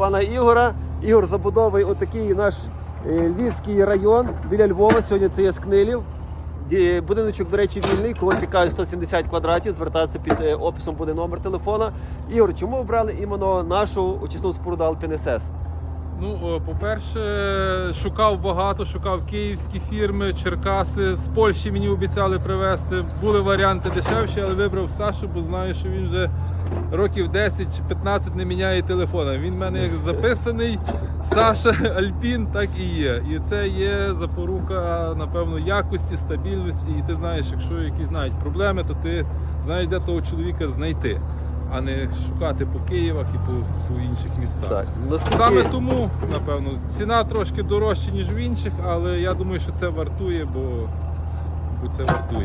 пана Ігора. Ігор забудовує отакий наш е, львівський район біля Львова. Сьогодні це є Скнилів. Будиночок, до речі, вільний. Кого цікавить 170 квадратів, звертатися під е, описом буде номер телефона. Ігор, чому обрали іменно нашу очисну споруду Alpine SS? Ну, по-перше, шукав багато, шукав київські фірми, Черкаси. З Польщі мені обіцяли привезти. Були варіанти дешевші, але вибрав Сашу, бо знаю, що він вже років 10 чи 15 не міняє телефона. Він в мене як записаний. Саша Альпін, так і є. І це є запорука, напевно, якості, стабільності. І ти знаєш, якщо якісь навіть проблеми, то ти знаєш, де того чоловіка знайти, а не шукати по Києвах і по, по інших містах. Так, наскільки... Саме тому, напевно, ціна трошки дорожча, ніж в інших, але я думаю, що це вартує, бо, бо це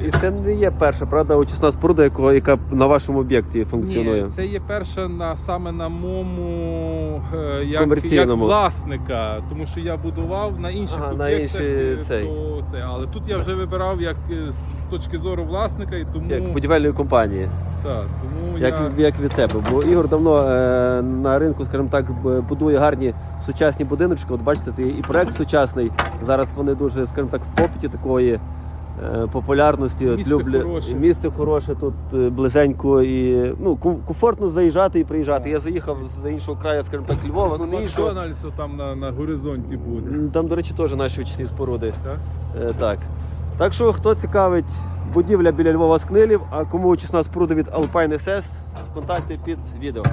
І це не є перша, правда, очисна споруда, яко- яка на вашому об'єкті функціонує. Ні, це є перша на саме на моєму е, як, як Комерційному. власника, тому що я будував на інших Ага, на об'єктах, інші е, цей. то це. Але тут я вже вибирав як е, з точки зору власника, і тому Як будівельної компанії, так, тому як, я як від себе. Бо Ігор давно е, на ринку, скажімо так, б- будує гарні сучасні будиночки. От бачите, це і проект сучасний. Зараз вони дуже, скажімо так, в попиті такої популярності. Місце люблю- хороше. Місце хороше, тут е, близенько і ну, комфортно заїжджати і приїжджати. Я заїхав з іншого краю, скажімо так, Львова, ну не іншого. Макдональдс там на, на горизонті буде. Там, до речі, теж наші очисні споруди. Так? Е, Так. Так що, хто цікавить будівля біля Львова Скнилів, а кому очисна споруда від Alpine SS, в контакті під відео.